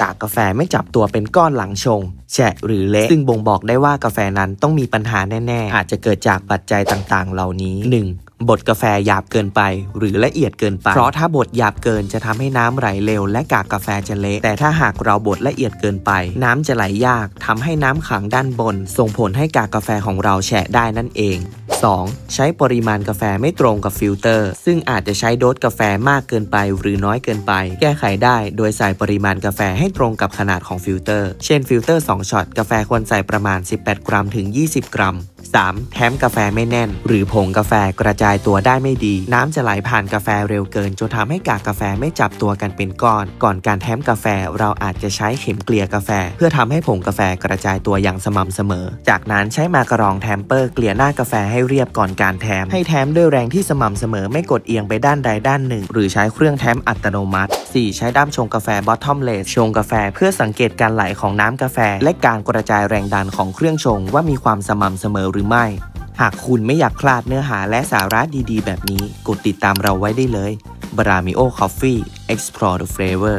กากกาแฟไม่จับตัวเป็นก้อนหลังชง แฉะหรือเละซึ่งบ่งบอกได้ว่ากาแฟนั้นต้องมีปัญหาแน่ ๆ อาจจะเกิดจากปัจจัยต่างๆ เหล่านี้ 1. บดกาแฟหยาบเกินไป หรือละเอียดเกินไป เพราะถ้าบดหยาบเกินจะทำให้น้ำไหลเร็ว และกากกาแฟจะเละแต่ถ้าหากเราบดละเอียดเกินไป น้ำจะไหลยากทำให้น้ำขังด้านบน ส่งผลให้กากกาแฟของเราแฉะได้นั่นเอง 2. ใช้ปริมาณกาแฟไม่ตรงกับฟิลเตอร์ ซึ่งอาจจะใช้โดสกาแฟมากเกินไป หรือน้อยเกินไป แก้ไขได้โดยใส่ปริมาณกาแฟให้ตรงกับขนาดของฟิลเตอร์ เช่นฟิลเตอร์2ช็อตกาแฟควรใส่ประมาณ 18 กรัมถึง 20 กรัม 3. แถมกาแฟไม่แน่น หรือผงกาแฟกระจายตัวได้ไม่ดี น้ำจะไหลผ่านกาแฟเร็วเกิน จนทำให้กากกาแฟไม่จับตัวกันเป็นก้อน ก่อนการแถมกาแฟเราอาจจะใช้เข็มเกลี่ยกาแฟ เพื่อทำให้ผงกาแฟกระจายตัวอย่างสม่ำเสมอ จากนั้นใช้มากระรองแทมเปอร์เกลี่ยหน้ากาแฟให้เรียบก่อนการแถมให้แถมด้วยแรงที่สม่ำเสมอไม่กดเอียงไปด้านใดด้านหนึ่ง หรือใช้เครื่องแถมอัตโนมัติ 4. ใช้ด้ามชงกาแฟ bottomless ชงกาแฟเพื่อสังเกตการไหลของน้ำกาแฟ และการกระจายแรงดันของเครื่องชงว่ามีความสม่ำเสมอหรือไม่ หากคุณไม่อยากพลาดเนื้อหาและสาระดีๆ แบบนี้ กดติดตามเราไว้ได้เลย b r a m i o Coffee Explore the Flavor